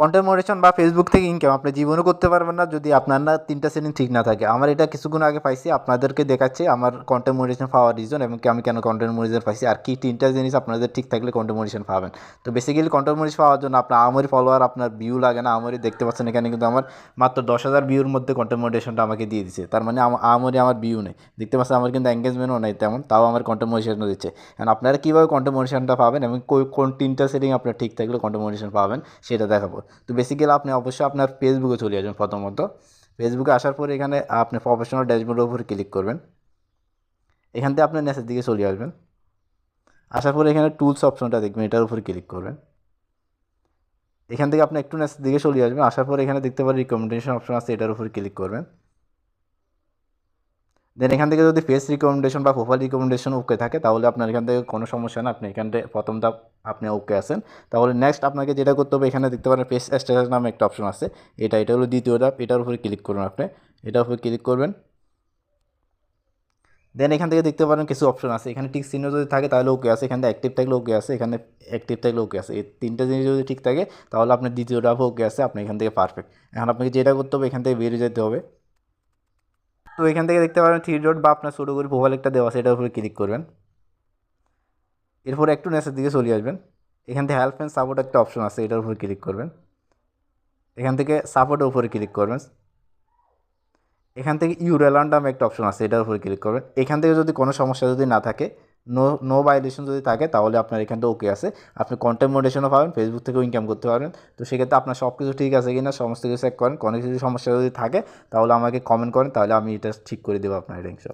Content moderation বা Facebook থেকে income আপনি জীবনও করতে পারবেন না যদি আপনার না তিনটা সেটিং ঠিক না থাকে। আমার এটা কিছুক্ষণ আগে পাইছি, আপনাদেরকে দেখাচ্ছি আমার কন্টেন্ট মডারেশন পাওয়ার রিজন এবং আমি কেন কন্টেন্ট মডারেশন পাইছি আর কি তিনটা জিনিস আপনাদের ঠিক থাকলে কন্টেন্ট মডারেশন পাবেন। তো বেসিক্যালি কন্টেন্ট মডারেশন পাওয়ার জন্য আপনার আমারই ফলোয়ার আপনার ভিউ লাগে না, আমারই দেখতে পাচ্ছেন এখানে কিন্তু আমার মাত্র দশ হাজার ভিউর মধ্যে কন্টেন্ট মডারেশনটা আমাকে দিয়ে দিচ্ছে তার মানে আমা- আমারই আমার ভিউ নেই। দেখতে পাচ্ছেন আমার কিন্তু এঙ্গেজমেন্টও নেই তেমন, তাও আমার কন্টেন্ট মডারেশনও দিচ্ছে। এখন আপনারা কীভাবে কন্টেন্ট মডারেশনটা পাবেন এবং কোন তিনটা সেটিং আপনার ঠিক থাকলে কন্টেন্ট মডারেশন পাবেন, সেটা দেখাবো। তো বেসিক্যালি আপনি অবশ্যই আপনার ফেসবুকে চলে আসবেন প্রথমত। ফেসবুকে আসার পরে এখানে আপনি প্রফেশনাল ড্যাশবোর্ডের উপর ক্লিক করবেন। এখান থেকে আপনার নেচের দিকে চলে আসবেন। আসার পরে এখানে টুলস অপশনটা দেখবেন, এটার উপর ক্লিক করবেন। এখান থেকে আপনি একটু নেচের দিকে চলে আসবেন। আসার পরে এখানে দেখতে পারেন রিকমেন্ডেশন অপশন আছে, এটার উপর ক্লিক করবেন। দেন এখান থেকে যদি ফেস রিকমেন্ডেশন বা প্রোফাইল রিকমেন্ডেশন ওকে থাকে, তাহলে আপনার এখান থেকে কোনো সমস্যা না। আপনি এখান থেকে প্রথম ধাপ আপনি ওকে আছেন। তাহলে নেক্সট আপনাকে যেটা করতে হবে, এখানে দেখতে পারেন ফেস স্ট্যাটাস নামে একটা অপশন আছে। এটা এটা হলো দ্বিতীয় ধাপ। এটার উপরে ক্লিক করুন আপনি। এটার উপরে ক্লিক করবেন। দেন এখান থেকে দেখতে পারেন কিছু অপশন আছে। এখানে ঠিক চিহ্ন যদি থাকে, তাহলে ওকে আছে। এখানে অ্যাক্টিভ থাকলে ওকে আছে। এখানে অ্যাক্টিভ থাকলে ওকে আছে। এই তিনটা জিনিস যদি ঠিক থাকে, তাহলে আপনার দ্বিতীয় ধাপ ওকে আছে। আপনি এখান থেকে পারফেক্ট এখন আপনাকে যেটা করতে হবে, এখান থেকে বেরিয়ে যেতে হবে। তো এখান থেকে দেখতে পারেন থ্রি ডট বা আপনার ছোটো করে প্রোফাইল একটা দেওয়া আছে, এটার উপরে ক্লিক করবেন। এরপর একটু নেসের দিকে চলে আসবেন। এখান থেকে হেল্প অ্যান্ড সাপোর্ট একটা অপশন আছে, এটার উপরে ক্লিক করবেন। এখান থেকে সাপোর্টের উপরে ক্লিক করবেন। এখান থেকে ইউরেলান নামে একটা অপশন আছে, এটার উপরে ক্লিক করবেন। এখান থেকে যদি কোনো সমস্যা যদি না থাকে নো নো ভাইলেশন যদি থাকে, তাহলে আপনার এখানটা ওকে আছে। আপনি কন্টেন্ট মোডেশনও পাবেন ফেসবুক থেকেও ইনকাম করতে পারবেন। তো সেক্ষেত্রে আপনার সব কিছু ঠিক আছে কিনা, সমস্ত কিছু চেক করেন। কোনো কিছু সমস্যা যদি থাকে, তাহলে আমাকে কমেন্ট করেন, তাহলে আমি এটা ঠিক করে দেবো আপনার রিংস